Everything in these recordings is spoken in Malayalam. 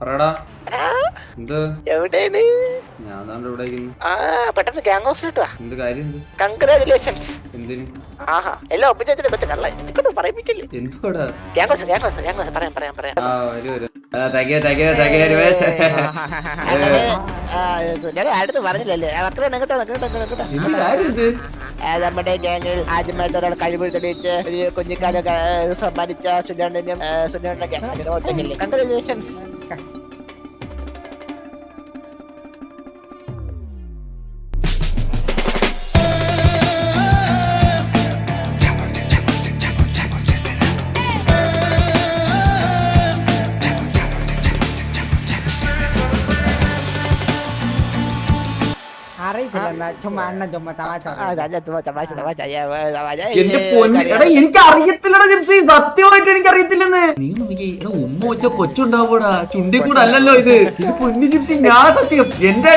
പറയടാ എന്ത് എവിടെയാണ് ഞാൻ ദാണ്ട് ഇവിടെ ആ പെട്ടെന്ന് ഗ്യാങ് ഹൗസ് കിട്ടുക എന്ത് കാര്യം എന്ത് കൺഗ്രാചുലേഷൻസ് എന്തിന് ആഹാ എല്ലാം ഒപ്പിച്ചതിനെ പറ്റി കള്ള എനിക്കോട്ട് പറയിപ്പിക്കില്ലേ എന്തുവാടാ gang house gang house gang house പറയാം പറയാം പറയാം ആ വരൂ വരൂ ആ അങ്ങനെ, ആ, ഞാൻ അടുത്ത് പറഞ്ഞില്ലല്ലേ അവർക്ക് കേട്ടോ കേട്ടോ കേട്ടോ എന്ത് കാര്യം എന്ത് ആ, നമ്മുടെ ഗ്യാങ്ങിൽ ആദ്യമായിട്ട് ഒരാൾ കഴിവ് തെളിയിച്ച് ഒരു കുഞ്ഞിക്കാലം സമ്മാനിച്ച സുജാണ്ടനും സുജാണ്ട ഗ്യാങ് ഒറ്റയ്ക്കില്ലേ ചുമ്മാ അണ്ണൻ ചുമ്മാ തമാശ. തമാശ തമാശ തമാശ എന്റെ പൊന്ന് എടാ എനിക്ക് അറിയത്തില്ലടാ ജിംസി സത്യമായിട്ട് എനിക്ക് അറിയത്തില്ലെന്ന് നീ നോക്കി എടാ ഉമ്മ വെച്ച കൊച്ചുണ്ടാവൂടാ ചുണ്ടി കൂടെ അല്ലല്ലോ ഇത്. ഇത് പൊന്നു ജിംസി ഞാൻ സത്യം എന്റെ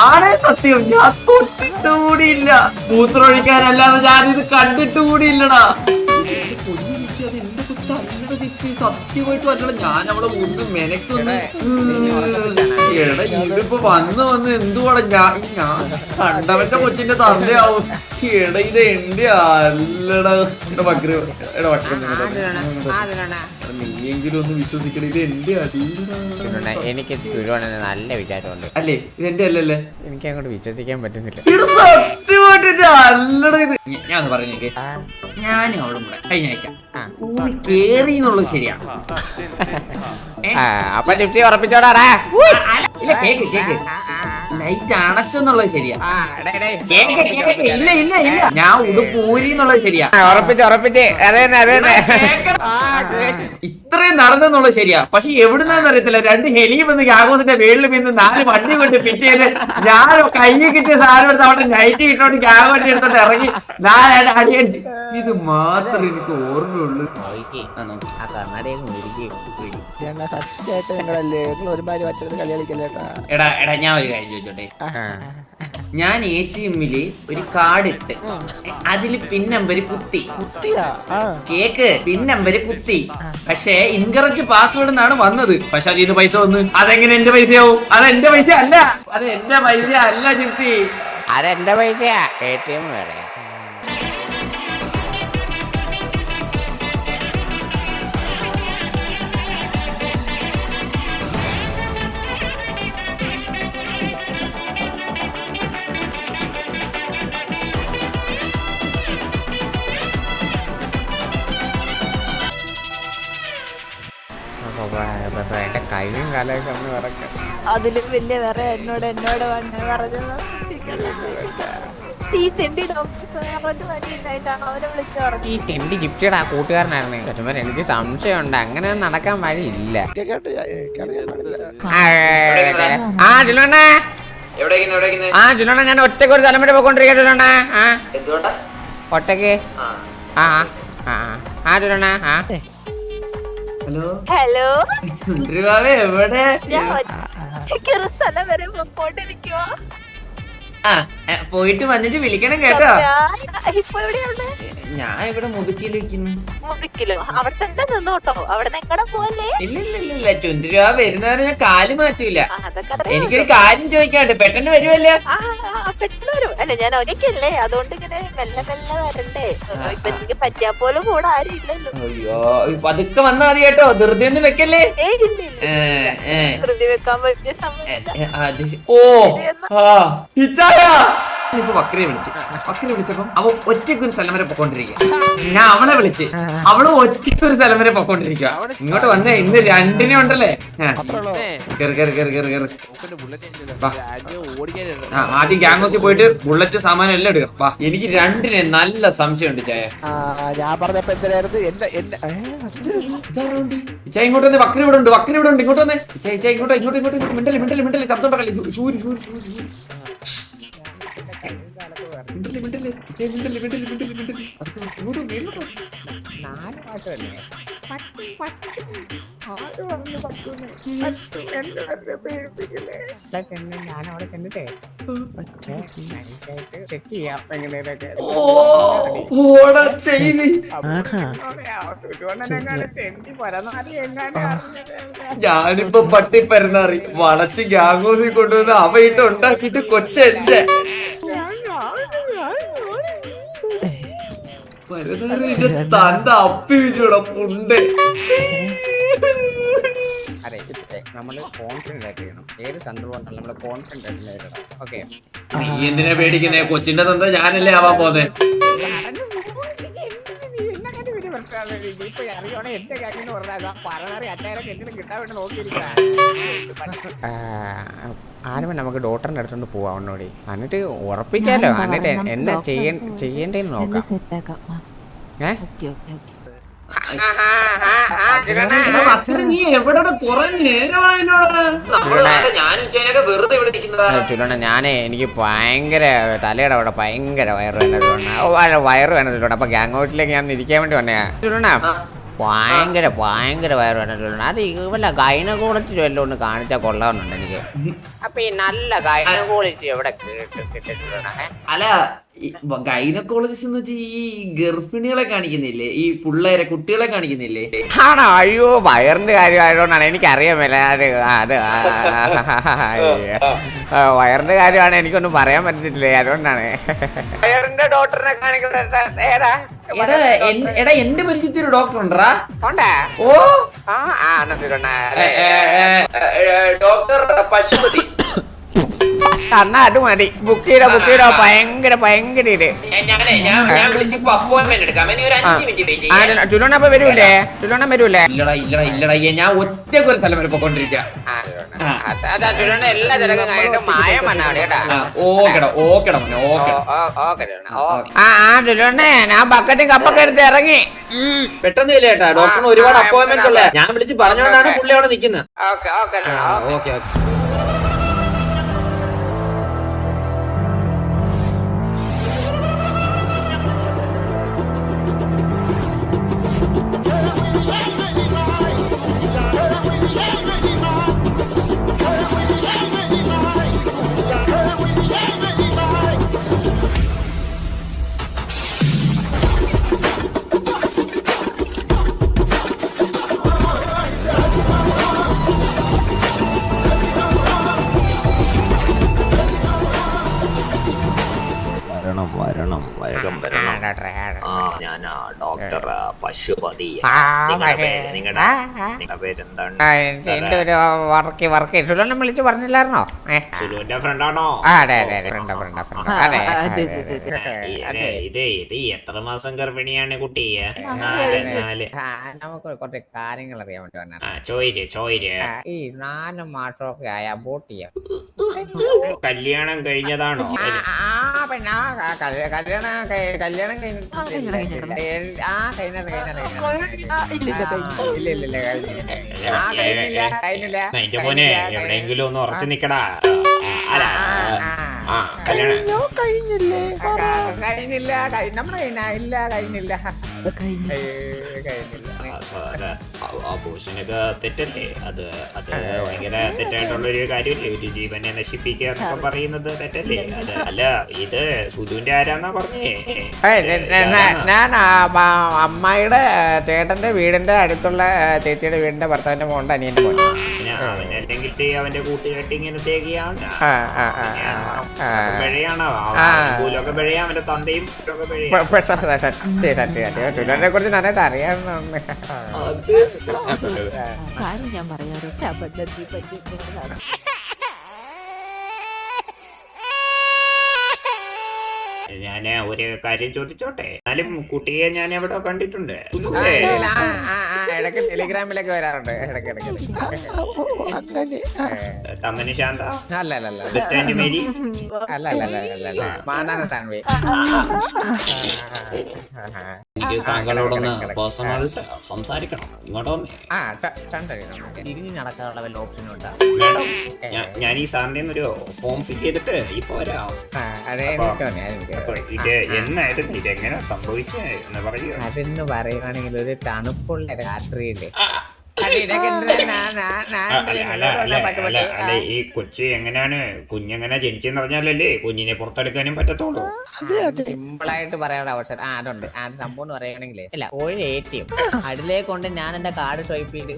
ആടെ സത്യം ഞാൻ തൊട്ടിട്ട് കൂടിയില്ല. മൂത്രമൊഴിക്കാനല്ലാതെ ഞാൻ ഇത് കണ്ടിട്ട് കൂടിയില്ലടാ. കൊച്ചല്ലടാ സത്യമായിട്ട് അല്ലടാ ഞാൻ അവളെ ഒന്ന് മെനക്കൊന്ന് എടാ ഇതിപ്പോ വന്ന് വന്ന് എന്തുവാടാ ഞാൻ ഞാൻ കണ്ടവന്റെ കൊച്ചിന്റെ തന്തയാവും. എടാ ഇത് എന്റെ അല്ലടാ. എടാ ബക്രി എടാ ബക്രി നീയെങ്കിലും ഒന്ന് വിശ്വസിക്കണ ഇത് എന്റെ അതീടാ ചുരുണ്ട എനിക്ക് നല്ല വിചാരമുണ്ട്. അല്ലേ? ഇത് എന്റെ അല്ലല്ലേ? എനിക്ക് അങ്ങോട്ട് വിശ്വസിക്കാൻ പറ്റുന്നില്ല. ഇത് സത്യമായിട്ട് എന്റെ അല്ലടാ ഇത്. ഞാൻ പറഞ്ഞേക്ക് ഞാനും അവളും കൂടെ കഴിഞ്ഞ ആഴ്ച ഊറി കേറി എന്നുള്ളത് ശരിയാ. ആ, അപ്പൊ ടിപ്സി ഉറപ്പിച്ചോടാ ഇല്ല കേക്ക് കേക്ക്. ലൈറ്റ് അണച്ചെന്നുള്ളത് ശരിയാ. കേക്ക് കേക്ക് ഇല്ല ഇല്ല ഇല്ല. ഞാൻ ഉടുപ്പ് ഊരി എന്നുള്ളത് ശരിയാ. ഉറപ്പിച്ച് ഉറപ്പിച്ച്. അത് തന്നെ അത് തന്നെ. ഇത്രയും നടന്നെന്നുള്ളത് ശരിയാ. പക്ഷെ എവിടുന്നാന്ന് അറിയത്തില്ല. രണ്ട് ഹെലിയും വന്ന് ഗ്യാഗോസിന്റെ മേളിൽ പിന്നെ നാല് വണ്ടി കൊണ്ട് പിറ്റേൽ ഞാൻ കയ്യിൽ കിട്ടിയ സാധനം എടുത്ത് അവിടെ നൈറ്റ് കിട്ടോണ്ട് ഗ്യാഗ് വണ്ടി എടുത്തോണ്ട് ഇറങ്ങി നാലായിട്ട് അടിയടിച്ച് ഇത് മാത്രമേ എനിക്ക് ഓർമ്മയുള്ളൂ. ആ, നോക്ക്. ആ കണ്ണാടിയൊക്കെ മുരുകി സത്യമായിട്ട് നിങ്ങളല്ലേ? ഒരുമാതിരി മറ്റൊരു കളി കളിക്കല്ലേ എടാ എടാ ഞാൻ ഒരു കാര്യം ചോദിച്ചോട്ടെ? ഞാൻ എ ടി എമ്മിൽ ഒരു കാർഡ് ഇട്ട്. അതിൽ പിൻ നമ്പർ കുത്തി. കേക്ക് പിൻ നമ്പർ കുത്തി. പക്ഷേ ഇൻകറക്റ്റ് പാസ്വേഡ് എന്നാണ് വന്നത്. പക്ഷെ അതിൽ നിന്ന് പൈസ വന്ന്. അതെങ്ങനെ എന്റെ പൈസയാവും? അത് എന്റെ പൈസ അല്ല അത് എന്റെ പൈസ അല്ല ജിപ്സി അതെന്റെ പൈസയാ. എ ടി എം വേറെ. കാലൊക്കെ ഒന്ന് വിറക്കാം അതിലും വലിയ വേറെ എന്നോട് എന്നോട് വന്ന് പറഞ്ഞത് ഈ ചെണ്ടി ഡോക്ടർ പറഞ്ഞു പറ്റിയിട്ടാണ് അവരെ വിളിച്ചു പറഞ്ഞു ഈ ടെൻഡി ജിപ്റ്റിയുടെ ആ കൂട്ടുകാരനായിരുന്നു. ചുറ്റുമ്പോൾ എനിക്ക് സംശയമുണ്ട്. അങ്ങനെ നടക്കാൻ വഴിയില്ല. ആ, ആ ജുലോണ്ണ ആ ജുലോണ്ണ ഞാൻ ഒറ്റയ്ക്ക് ഒരു സ്ഥലം വരെ പോയിക്കൊണ്ടിരിക്കുക ജുലോണ്ണ ആ. എന്തുകൊണ്ടാ? ഒറ്റയ്ക്ക്? ആ. ആ ആ. ആ ജുലോണ്ണ ആ ഹലോ? ഹലോ? എവിടെ? ഞാൻ ഒരു സ്ഥലം വരെ പൊക്കോണ്ടിരിക്കുവാ ആ എ, പോയിട്ട് വന്നിട്ട് വിളിക്കണം കേട്ടോ. ഞാൻ ഇപ്പൊ എവിടെയാണ്? ഞാൻ ഇവിടെ മുതുക്കിലിരിക്കുന്നു മുറിക്കിലോ അവിടെ തന്നെ നിന്നോട്ടോ? അവിടെ നിങ്ങടെ പോലെ ഇല്ല ഇല്ല ഇല്ല ഇല്ല. ചുന്ദരിബാബ വരുന്നവരെ ഞാൻ കാൽ മാറ്റൂല. അതൊക്കെ അറിയാം. എനിക്കൊരു കാര്യം ചോദിക്കാണ്ട് പെട്ടെന്ന് വരുമല്ലോ ആ, ആ, പെട്ടെന്ന് വരും. അല്ല ഞാൻ ഒരിക്കല്ലേ. അതുകൊണ്ട് ഇങ്ങനെ മെല്ലെ മെല്ലെ വരണ്ടേ. ഇപ്പൊ എനിക്ക് പറ്റിയാ പോലും കൂടെ ആരും ഇല്ലല്ലോ. അയ്യോ പതുക്കെ വന്നാ മതി കേട്ടോ. ധൃതി ഒന്നും വെക്കല്ലേ? ഏയ് ഇല്ല, ഇല്ല. ഏ, ഏ, ധൃതി വെക്കാൻ പറ്റിയ സമയം സമയമില്ല. ഏ, അത് ശ- ഓ ആ. ഇച്ചായ ഇപ്പൊ വക്രിയെ വിളിച്ച്. വക്രി വിളിച്ചപ്പം അവ ഒറ്റയ്ക്ക് ഒരു സ്ഥലം വരെ പൊക്കോണ്ടിരിക്കുക ഞാൻ അവളെ വിളിച്ച്. അവൾ ഒറ്റയ്ക്ക് ഒരു സ്ഥലം വരെ പൊക്കോണ്ടിരിക്കുക ഇങ്ങോട്ട് വന്നേ ഇന്ന് രണ്ടിനെ ഉണ്ടല്ലേ. ആ, ആദ്യം ഗ്യാങ് ഹൗസിൽ പോയിട്ട് ബുള്ളറ്റ് സാമാനം എല്ലാം എടുക്കണം വാ എനിക്ക് രണ്ടിനെ നല്ല സംശയമുണ്ട് ചായ. ഞാൻ പറഞ്ഞപ്പോ അത് ഇങ്ങോട്ട് വന്ന്. വക്രി ഇവിടെ ഉണ്ട് വക്രി ഇവിടെ ഉണ്ട്. ഇങ്ങോട്ട് വന്നേ. ചായ ഇങ്ങോട്ട് ഇങ്ങോട്ട് ഇങ്ങോട്ട് ഇങ്ങോട്ട്. മിണ്ടല്ലേ മിണ്ടല്ലേ മിണ്ടല്ലേ ശബ്ദം ശൂര് ശൂര് ശൂര് ശൂര് മിണ്ടല്ലേ ഞാൻ അവിടെ ചെന്നിട്ടേ പക്ഷേ നൈസായിട്ട് ചെക്ക് ചെയ്യാം എങ്ങനെയൊക്കെ ഓടാ ചെയ്ത് ഞാനിപ്പോ പട്ടി പരന്നാറി വളച്ച് ഗ്യാങ്ങോസിൽ കൊണ്ടുവന്ന് അവയിട്ട് ഉണ്ടാക്കിയിട്ട് കൊച്ചെന്റെ തന്റെ അപ്പി വെച്ചോടാ പുണ്ട് അതെ നമ്മൾ കോൺഫിഡന്റ് ആയിട്ട് ചെയ്യണം ഏത് സന്ദർഭം നമ്മൾ കോൺഫിഡന്റ് ആയിട്ട് നേരിടണം ഓക്കെ നീ എന്തിനാ പേടിക്കുന്നേ? കൊച്ചിന്റെ തന്ത ഞാനല്ലേ ആവാൻ പോന്നെ? ആരും നമുക്ക് ഡോക്ടറിന്റെ അടുത്തോണ്ട് പോവാ ഒന്നുകൂടി. എന്നിട്ട് ഉറപ്പിക്കാലോ എന്നിട്ട് എന്നാ ചെയ്യേണ്ടെന്ന് നോക്കാം. ഏ? അത്ര നീ എവിടെ കുറെ നേരമായതിനോട് ഞാൻ വെറുതെ ഇവിടെ ചുരുണ്ട ഞാനേ എനിക്ക് ഭയങ്കര തലയുടെ അവിടെ ഭയങ്കര വയറ് അല്ല വയറ് വേണ്ട ചുരുണ്ട അപ്പൊ ഗാങ് ഔട്ടിലേക്ക് ഞാൻ ഇരിക്കാൻ വേണ്ടി വന്നയാ. ചുരുണ്ട ഭയങ്കര ഭയങ്കര വയറ് വേദന ചുരുണ്ട അത് വല്ല ഗൈനക്കോളജിൽ വല്ലതും ഒന്ന് കാണിച്ചാൽ കൊള്ളാമെന്നുണ്ട് എനിക്ക് അപ്പൊ ഈ നല്ല ഗൈനക്കോളജി എവിടെ കിട്ടും കിട്ടിട്ടുള്ള അല്ല ഗൈനക്കോളജിസ്റ്റ് എന്ന് വെച്ചാൽ ഈ ഗർഭിണികളെ കാണിക്കുന്നില്ലേ ഈ പിള്ളേരെ കുട്ടികളെ കാണിക്കുന്നില്ലേ ആണോ അയ്യോ വയറിന്റെ കാര്യമായതുകൊണ്ടാണ് എനിക്കറിയാൻ മേല അത് വയറിന്റെ കാര്യമാണ് എനിക്കൊന്നും പറയാൻ പറ്റത്തില്ലേ അതുകൊണ്ടാണ് വയറിന്റെ ഡോക്ടറിനെ കാണിക്കുന്നത് എടാ എടാ എന്റെ പരിചയത്തിൽ ഒരു ഡോക്ടർ ഉണ്ടാ ഓ ഡോക്ടർ പശുപതി എന്നാ അത് മതി ബുക്ക് ചെയ്തോ ബുക്ക് ചെയ്തോ ഭയങ്കര ഭയങ്കര ഇത് അപ്പോയിന്റ്മെന്റ് ചുലോണ അപ്പൊ വരൂലേ ചുലോണ വരൂലേ ഇല്ലടാ ഇല്ലടാ ഇല്ലടാ ഏ, ഞാൻ ഒറ്റയ്ക്ക് ഒരു സ്ഥലം വരെ പോയിക്കൊണ്ടിരിക്കാം. അതാ ചുലോണ എല്ലാ തിരക്കും കഴിഞ്ഞിട്ട് മായം വന്നാണ് കേട്ടാ? ഓക്കെടാ ഓക്കെടാ മോനെ ഓക്കെ ആ ആ ചുലോണേ ഞാൻ ബക്കറ്റും കപ്പൊക്കെ എടുത്ത് ഇറങ്ങി. പെട്ടെന്ന് ഇല്ല ചേട്ടാ ഡോക്ടറിന് ഒരുപാട് ആ, അപ്പോയിന്റ്മെന്റ്സ് ഉള്ള. ഞാൻ വിളിച്ച് പറഞ്ഞോണ്ടാണ് പുള്ളി അവിടെ നിൽക്കുന്നത് ഓക്കെ. Okay okay. വേഗം വരണം. ആ ഞാനാ ഡോക്ടർ പശുപതി. നിങ്ങളുടെ പേര് നിങ്ങളുടെ നിങ്ങളുടെ പേരെന്താണ്? എന്റെ ഒരു വർക്ക് വർക്ക്. ചുലോനെ വിളിച്ച് പറഞ്ഞില്ലായിരുന്നോ? സുലുവിന്റെ ഫ്രണ്ടാണോ. ഇത് ഇത് എത്ര മാസം ഗർഭിണിയാണ് കുട്ടി? നാല് നാല്. ആ, നമുക്ക് കുറച്ച് കാര്യങ്ങൾ അറിയാൻ വേണ്ടി ചോയിര് ചോയിര്. ഈ നാല് മാസമൊക്കെ ആയ ബോട്ടിയ കല്യാണം കഴിഞ്ഞതാണോ? ആ, പെണ്ണാ പിന്നെ കല്യാണം കല്യാണം കഴിഞ്ഞിട്ടില്ല. ആ കഴിഞ്ഞില്ല. ആ, കഴിഞ്ഞില്ല കഴിഞ്ഞില്ല. എന്റെ മോനെ കഴിഞ്ഞില്ല, എവിടെയെങ്കിലും ഒന്ന് ഉറച്ചു നിക്കടാ. കഴിഞ്ഞില്ല? കഴിഞ്ഞ കഴിഞ്ഞില്ല. കഴിഞ്ഞില്ല. ആ, സാറേ, ആ- ആ തെറ്റല്ലേ? അത് അത് ഭയങ്കര തെറ്റായിട്ടുള്ള ഒരു കാര്യമല്ലേ? ഒരു ജീവനെ നശിപ്പിക്കുക എന്നൊക്കെ പറയുന്നത് തെറ്റല്ലേ? അത് അല്ല ഇത് സുധുവിന്റെ ആരാന്നാ പറഞ്ഞേ? ഞാൻ അമ്മായിയുടെ ചേട്ടന്റെ വീടിന്റെ അടുത്തുള്ള ചേച്ചിയുടെ വീടിന്റെ ഭർത്താവിന്റെ മോന്റെ അനിയന്റെ മോൻ പിന്നെ അവനല്ലെങ്കിൽ അവന്റെ കൂട്ടുകെട്ടി ഇങ്ങനെ ആ, ആ, ആ, ആ, ആ. പിഴയാണോ. പൂലൊക്കെ പിഴയാ അവന്റെ തന്തയും കുറിച്ച് നന്നായിട്ട് അറിയാവുന്ന കാര്യം ഞാൻ പറയാം ഞാൻ ഒരു കാര്യം ചോദിച്ചോട്ടെ എന്നാലും കുട്ടിയെ ഞാൻ എവിടെ കണ്ടിട്ടുണ്ട് ടെലിഗ്രാമിലൊക്കെ വരാറുണ്ട് തമ്മന് ശാന്ത ബസ് സ്റ്റാൻഡ് മേരി അല്ല അല്ല അല്ല അല്ല അല്ല മാനാന താൻവി എനിക്ക് താങ്കളോടൊന്ന് പേഴ്സണലായിട്ട് സംസാരിക്കണം ഇങ്ങോട്ട് നടക്കാനുള്ള വല്ല ഓപ്ഷനും ഉണ്ടാ ഞാൻ- ഞാൻ ഈ സാറിന്റെ ഒരു ഫോം ഫിൽ ചെയ്തിട്ട് ഇപ്പൊ വരാം അതെ അതെന്ന് പറയുകയാണെങ്കിൽ ഒരു തണുപ്പുള്ള രാത്രി ശ്രീയുടെ അതെ, ഇതൊക്കെ ഞാൻ- ഞാൻ- ഞാൻ അല്ല ഈ കൊച്ച് എങ്ങനെയാണ്? കുഞ്ഞെങ്ങനെ ജനിച്ചെന്ന് പറഞ്ഞാലല്ലേ കുഞ്ഞിനെ പുറത്തെടുക്കാനും പറ്റത്തുള്ളൂ. സിമ്പിൾ ആയിട്ട് പറയാനുള്ള അവസരം. ആ അതുണ്ട്. ആ സംഭവം എന്ന് പറയുകയാണെങ്കിൽ അല്ല ഒരു എ ടി എം. അതിലേക്ക് കൊണ്ട് ഞാൻ എന്റെ കാർഡ് സ്വൈപ്പ് ചെയ്ത്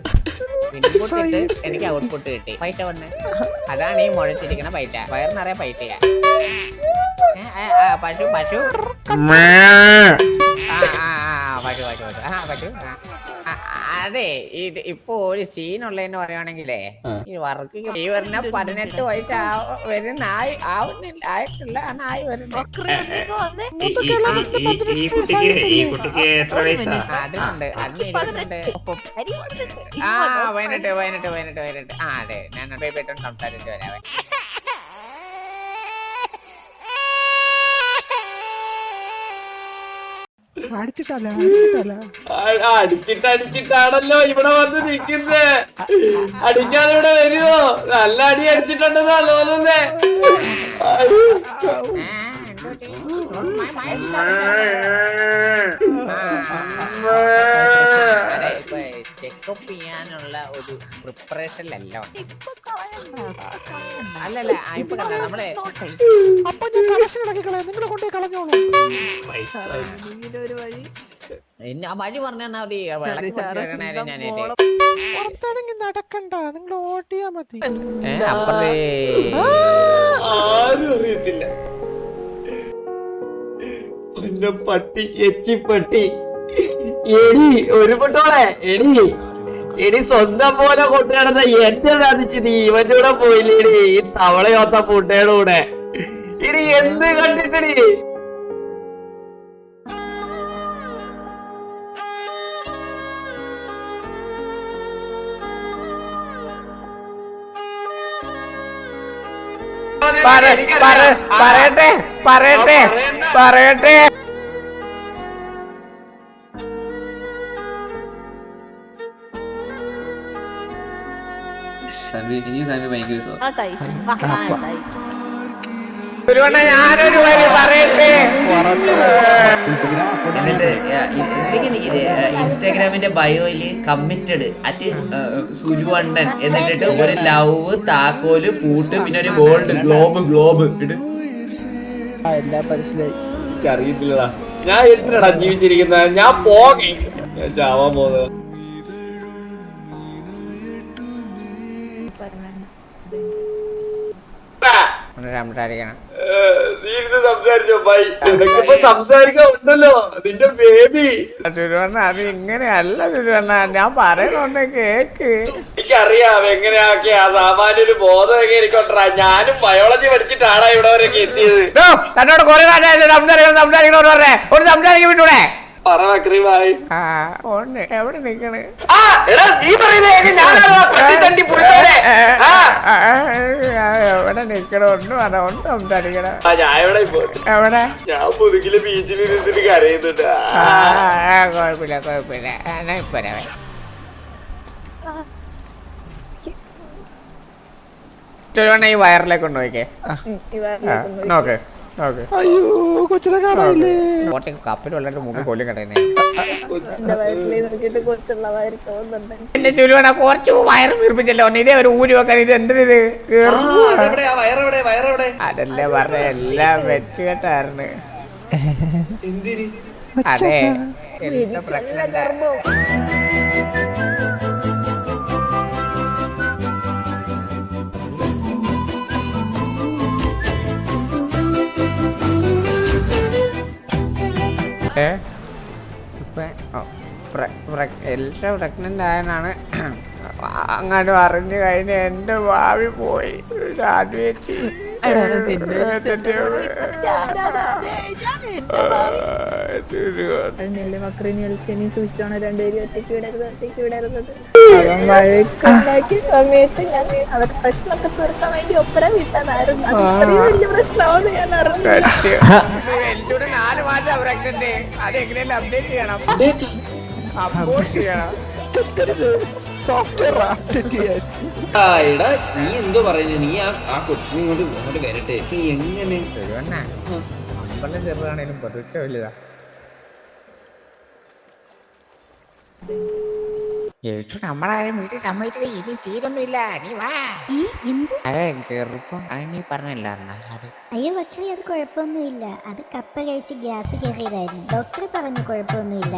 ഇൻപുട്ട് ഇട്ട് എനിക്ക് ഔട്ട്പുട്ട് കിട്ടി. പൈറ്റ വന്ന്. അതാണ് ഈ മുഴച്ചിരിക്കണ പൈറ്റ വയറിനറിയാ പൈറ്റയാ പശു പശു. പശു പശു പശു. ആ പശു അതെ ഇത് ഇപ്പൊ ഒരു സീൻ ഉള്ളതെന്ന് പറയുവാണെങ്കിലേ ഈ വർക്ക് ഈ വരുന്ന പതിനെട്ട് വയസ്സ് വരുന്ന ആയി ആവുന്നില്ല ആയിട്ടില്ല ആയി വരുന്നത് അതുണ്ട് ഇരുപത്തിരണ്ട് ആ വയനാട്ട് വയനാട്ട് വയനാട്ട് ആ അതെ ഞാൻ പെട്ടെന്ന് സംസാരിച്ചു വരാവേ അടിച്ചിട്ടല്ല അടിച്ചിട്ടല്ല. അടിച്ചിട്ട് അടിച്ചിട്ടാണല്ലോ ഇവിടെ വന്ന് നിക്കുന്നേ. അടിക്കാതെ ഇവിടെ വരുമോ നല്ല അടി അടിച്ചിട്ടുണ്ടെന്നാ തോന്നുന്നേ. ചെക്കപ്പ് ചെയ്യാനുള്ള ഒരു പ്രിപ്പറേഷനിലല്ല അല്ലല്ല ഇപ്പൊ കണ്ട നമ്മളെ അപ്പൊ ഞാൻ നിങ്ങൾ കൊണ്ടേ കളഞ്ഞോളൂ. എന്നെ വഴി പറഞ്ഞാ മതി? വിളക്ക് നടക്കണ്ട. നിങ്ങൾ ഓട്ടിയാ മതി. ആരും അറിയത്തില്ല. പട്ടി എച്ചിപ്പട്ടി എടി ഒരു പൊട്ടോളെ എടി. എടി സ്വന്തം പോലെ കൊണ്ടു നടന്ന എന്റെ സാധിച്ച് നീ ഇവന്റെ കൂടെ പോയില്ലേടി. ഈ തവളയോത്ത പൂട്ടയുടെ കൂടെ. ഇനി എന്ത് കണ്ടിട്ടടി? പറയട്ടെ പറയട്ടെ പറയട്ടെ പറയട്ടെ. ഭയങ്കര ഞാനൊരു വരി പറയട്ടെ? എന്നിട്ട് ഇൻസ്റ്റാഗ്രാമിന്റെ ബയോയിൽ കമ്മിറ്റഡ് അറ്റ് സുരുവണ്ടൻ എന്നിട്ട് എന്നിട്ടിട്ട് ഒരു ലവ് താക്കോൽ പൂട്ട് പിന്നെ ഒരു ഗോൾഡ് ഗ്ലോബ് ഗ്ലോബ് ഇട്. മനസ്സിലായി ഞാൻ എന്തിനാടാ ജീവിച്ചിരിക്കുന്നത്? ഞാൻ പോകെ. ചാവാൻ പോകുന്നത്. സംസാരിക്കണം. നീ ഇരുന്ന് സംസാരിച്ചോ ബൈ. നിനക്കിപ്പോ സംസാരിക്കാൻ ഉണ്ടല്ലോ. നിന്റെ ബേബി തിരുവണ്ണ അത് ഇങ്ങനെയല്ല തിരുവണ്ണ ഞാൻ പറയണോണ്ട് കേക്ക്. എനിക്കറിയാം എങ്ങനെയാക്കി ആ സാമാന്യൊരു ബോധമൊക്കെ എനിക്കൊണ്ടാ ഞാനും ബയോളജി പഠിച്ചിട്ടാണ് ഇവിടെ വരെയൊക്കെ എത്തിയത്. തന്നോട് കുറെ കാലമായിട്ട് സംസാരിക്കണം സംസാരിക്കണം പറഞ്ഞേ. ഒരു സംസാരിക്കാൻ വിട്ടൂടെ പറ എവിടെ നിക്കണ്? എവിടെ നിക്കണം? ഒന്നും സംസാരിക്കണം ഞാൻ എവിടെ ഞാൻ മുതുകിൽ ബീച്ചിൽ ഇരുന്നിട്ട് കരയുന്നുണ്ട്. കുഴപ്പമില്ല കുഴപ്പമില്ല ഇപ്പൊ ഈ വയറിലേക്ക് നോക്ക്. അയ്യോ കൊച്ചിനെ കാണാനില്ലേ? കോട്ടയം കപ്പിൽ വളരെ മുമ്പ് കൊല്ലും തോന്നുന്നുണ്ട് എന്റെ ചുരുവണ കുറച്ച് വയറ് വീർപ്പിച്ചല്ലോ. ഇതേ ഒരു ഊരി വെക്കാൻ ഇത് എന്തിനിത് അതല്ലേ പറഞ്ഞ എല്ലാം വെച്ച് കേട്ടായിരുന്നു. അതെ പ്രഗ്നന്റ് ഏ എല്ലാം ഓ, പ്ര- പ്ര- എലിസ പ്രഗ്നന്റ് ആയതാണ് അങ്ങോട്ട് അറിഞ്ഞു കഴിഞ്ഞ എന്റെ ഭാവി പോയി. രാജുവേച്ചി നെല്ല് മക്രീനി എൽസിനി സൂക്ഷിച്ചോണം. രണ്ടുപേരും ഒറ്റയ്ക്ക് വിടരുത് ഒറ്റയ്ക്ക് വിടരുത്. അവൻ വഴക്കുണ്ടാക്കിയ സമയത്ത് ഞാൻ അവരുടെ പ്രശ്നമൊക്കെ തീർക്കാൻ വേണ്ടി ഒപ്പര വിട്ടതായിരുന്നു അത് ഇത്രയും വലിയ പ്രശ്നമാണെന്ന് ഞാൻ അറിഞ്ഞു പ്രഗ്നന്റ്. അത് എങ്ങനെയല്ല അപ്ഡേറ്റ് ചെയ്യണം. അപ്ഡേറ്റ് ചെയ്യണം സോഫ്റ്റ്വെയർ ചെയ്യാൻ. ആ, എടാ നീ എന്തോ പറയുന്നത് നീ ആ ആ കൊച്ചിനെ ഇങ്ങോട്ട് ഇങ്ങോട്ട് വരട്ടെ. നീ എങ്ങനെ? അമ്പലം ചെറുതാണേലും പ്രതിഷ്ഠ വലുതാ. യേശു നമ്മളാരും വീട്ടിൽ സമ്മതിച്ചില്ല? ഇനി ചെയ്തൊന്നുമില്ല നീ വാ. ഏ എന്ത്? അതെ ചെറുപ്പം. അത് നീ പറഞ്ഞില്ല എന്നാ അയ്യോ പക്ഷേ അത് കുഴപ്പമൊന്നുമില്ല. അത് കപ്പ കഴിച്ച് ഗ്യാസ് കയറിയതായിരുന്നു. ഡോക്ടർ പറഞ്ഞു കുഴപ്പമൊന്നുമില്ല